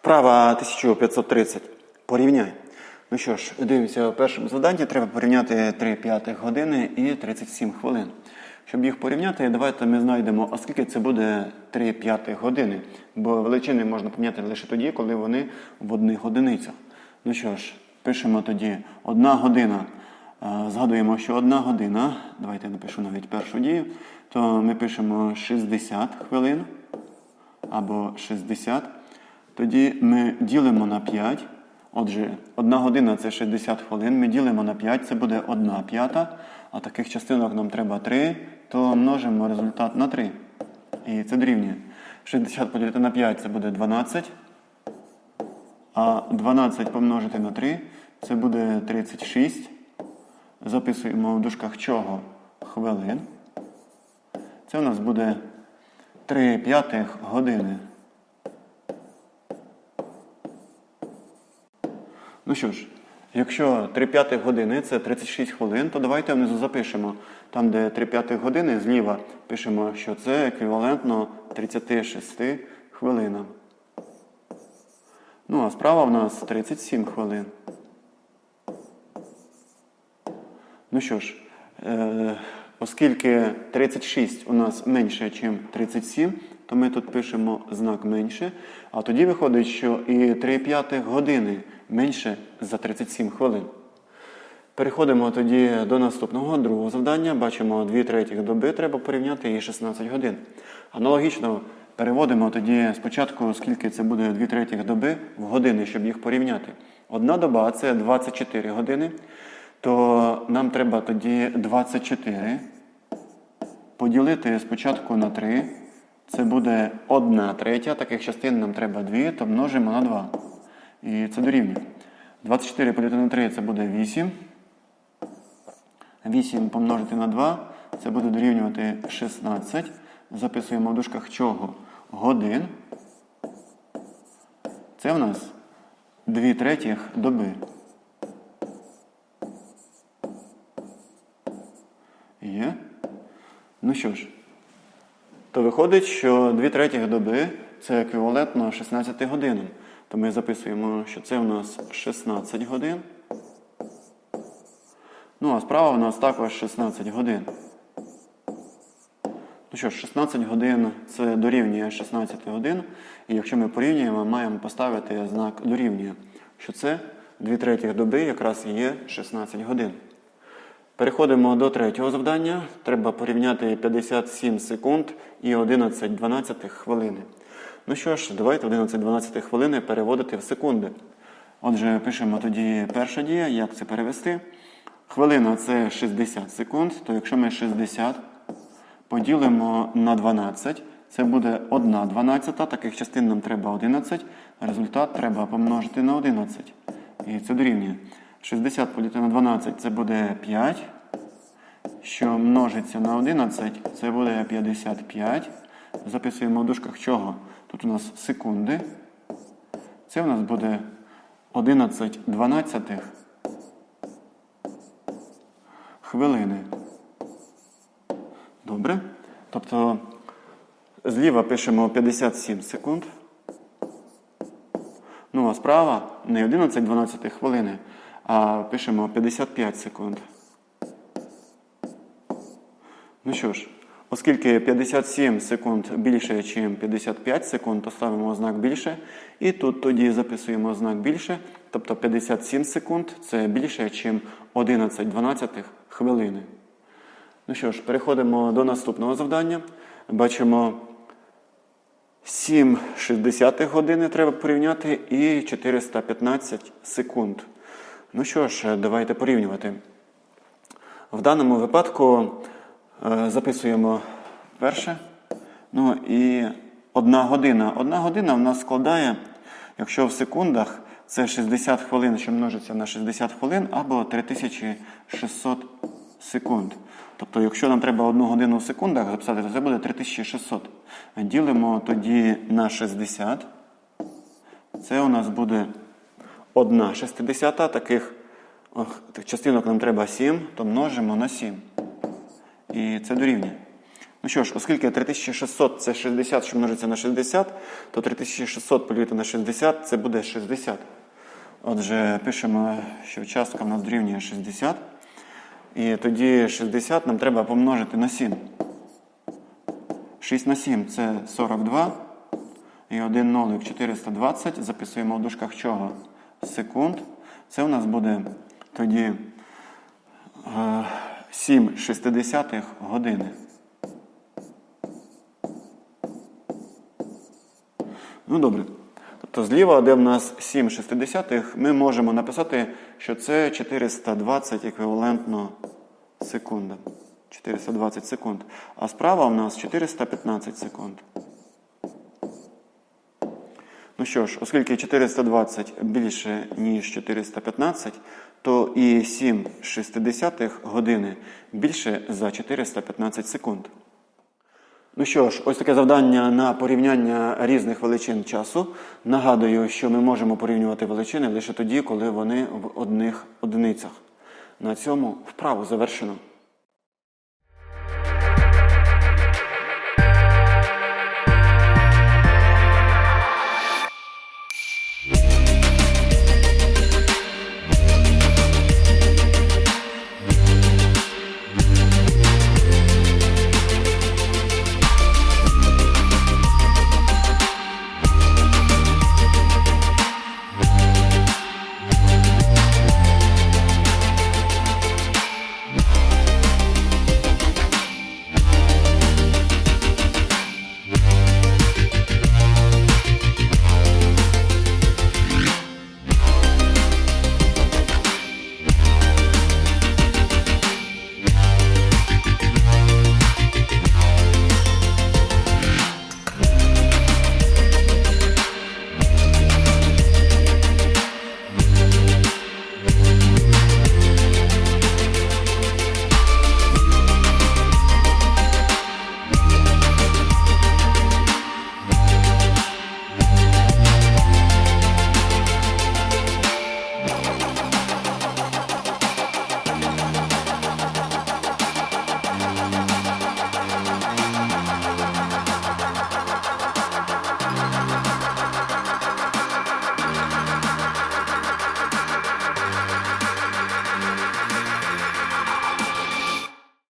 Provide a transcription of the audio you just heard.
Вправа 1530. Порівняй. Ну що ж, дивимося, в першому завданні треба порівняти 3 п'ятих години і 37 хвилин. Щоб їх порівняти, давайте ми знайдемо, а скільки це буде 3 п'ятих години. Бо величини можна поміняти лише тоді, коли вони в одних одиницях. Ну що ж, пишемо тоді одна година. Е, Згадуємо, що одна година, давайте я напишу навіть першу дію, то ми пишемо 60 хвилин або 60. Тоді ми ділимо на 5. Отже, одна година це 60 хвилин. Ми ділимо на 5, це буде 1 п'ята. А таких частинок нам треба 3, то множимо результат на 3. І це дорівнює. 60 поділити на 5 це буде 12. А 12 помножити на 3 це буде 36. Записуємо в дужках чого хвилин. Це у нас буде 3 п'ятих години. Ну що ж, якщо 3 п'ятих години це 36 хвилин, то давайте внизу запишемо. Там, де 3 п'ятих години зліва пишемо, що це еквівалентно 36 хвилинам. Ну, а справа в нас 37 хвилин. Ну що ж, е, оскільки 36 у нас менше, ніж 37, то ми тут пишемо знак менше. А тоді виходить, що і 3 п'ятих години менше за 37 хвилин. Переходимо тоді до наступного другого завдання. Бачимо 2 третіх доби, треба порівняти і 16 годин. Аналогічно переводимо тоді спочатку, скільки це буде 2 третіх доби в години, щоб їх порівняти. Одна доба це 24 години, то нам треба тоді 24 поділити спочатку на 3. Це буде 1 третя, таких частин нам треба 2, то множимо на 2. І це дорівнює. 24 поділити на 3 це буде 8. 8 помножити на 2 це буде дорівнювати 16. Записуємо в дужках чого? Годин. Це в нас 2 третіх доби. Є. Ну що ж, то виходить, що 2 третіх доби це еквівалентно 16 годинам. То ми записуємо, що це у нас 16 годин. Ну, а справа у нас також 16 годин. Ну що ж, 16 годин це дорівнює 16 годин. І якщо ми порівнюємо, маємо поставити знак дорівнює, що це 2 третіх доби якраз є 16 годин. Переходимо до третього завдання. Треба порівняти 57 секунд і 11-12 хвилини. Ну що ж, давайте 11-12 хвилини переводити в секунди. Отже, пишемо тоді перша дія, як це перевести. Хвилина це 60 секунд, то якщо ми 60 поділимо на 12, це буде 1 12, таких частин нам треба 11, результат треба помножити на 11. І це дорівнює. 60 поділити на 12 це буде 5. Що множиться на 11, це буде 55. Записуємо в дужках чого? Тут у нас секунди. Це у нас буде 11 дванадцятих хвилини. Добре? Тобто зліва пишемо 57 секунд. Ну, а справа не 11 12 хвилини, а пишемо 55 секунд. Ну що ж, оскільки 57 секунд більше, ніж 55 секунд, то ставимо знак більше. І тут тоді записуємо знак більше. Тобто 57 секунд це більше, ніж 11 12 хвилини. Ну що ж, переходимо до наступного завдання. Бачимо 7 60 години треба порівняти і 415 секунд. Ну що ж, давайте порівнювати. В даному випадку записуємо перше. Ну і одна година. Одна година в нас складає, якщо в секундах, це 60 хвилин, що множиться на 60 хвилин, або 3600 секунд. Тобто, якщо нам треба одну годину в секундах записати, то це буде 3600. Ділимо тоді на 60. Це у нас буде 1 60. Таких частинок нам треба 7, то множимо на 7. І це дорівнює. Ну що ж, оскільки 3600 це 60, що множиться на 60, то 3600 поділити на 60 це буде 60. Отже, пишемо, що частка в нас дорівнює 60. І тоді 60 нам треба помножити на 7. 6 на 7 це 42. І 1 нолик 420. Записуємо в дужках чого? Секунд. Це у нас буде тоді е, 7 шестидесятих години. Ну добре. Тобто зліва, де в нас 7 шестидесятих, ми можемо написати, що це 420 еквівалентно секунда. 420 секунд. А справа у нас 415 секунд. Ну що ж, оскільки 420 більше, ніж 415, то і 7 шестидесятих години більше за 415 секунд. Ну що ж, ось таке завдання на порівняння різних величин часу. Нагадую, що ми можемо порівнювати величини лише тоді, коли вони в одних одиницях. На цьому вправу завершено.